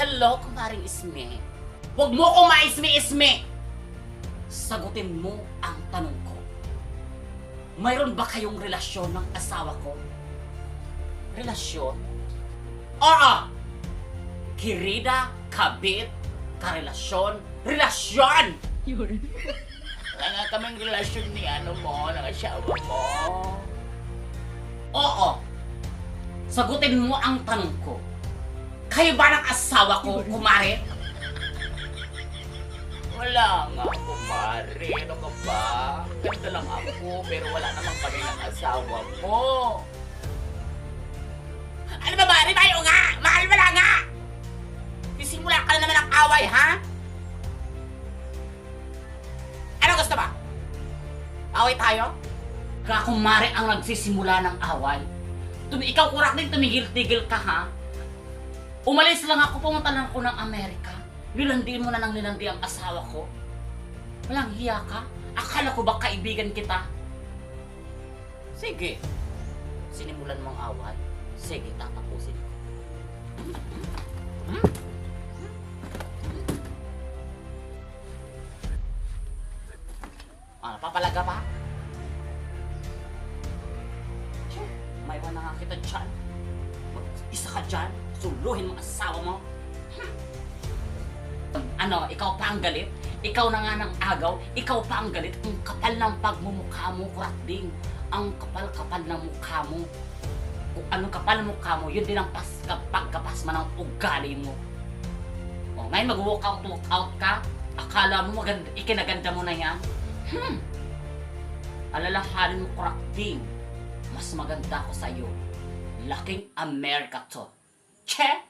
Hello, kumaring Isme. Huwag mo ko maisme-isme! Sagutin mo ang tanong ko. Mayroon ba kayong relasyon ng asawa ko? Relasyon? Oo! Kirida, kabit, karelasyon, relasyon! Wala nga kaming relasyon ni ano mo, ng asawa mo. Oo. Sagutin mo ang tanong ko. Kayo ba ng asawa ko, kumare? Wala nga, kumare. Ano ka ba? Ganda lang ako, pero wala naman kami ng asawa mo. Ano ba ba? Ribayo nga! Mahal mo lang nga! Sisimula ka na naman ng away, ha? Ano gusto ba? Away tayo? Kakumare ang nagsisimula ng away. Tumi ikaw kurak din tumigil-tigil ka ha? Umalis lang ako, pumunta lang ako ng Amerika. Nilandiin mo na ng nilandi ang asawa ko. Walang hiya ka? Akala ko ba kaibigan kita? Sige. Sinimulan mong away. Sige, tatapusin ko. Hmm? Ah, papalaga pa? Tiyah, May iwan na nga kita dyan. Isa ka dyan, suluhin mo asawa mo. Hmm. Ano, ikaw pa ang galit? Ikaw na nga ng agaw, ikaw pa ang galit. Ang kapal ng pagmumukha mo, kuratding. Ang kapal-kapal ng mukha mo. Kung anong kapal mukha mo, yun din ang pas, pagkapasma ng ugali mo. O, ngayon mag-walk out, walk out ka. Akala mo maganda, ikinaganda mo na yan. Hmm. Alalahanin mo, kurakding. Mas maganda ako sa'yo. Laking Amerika to. Cat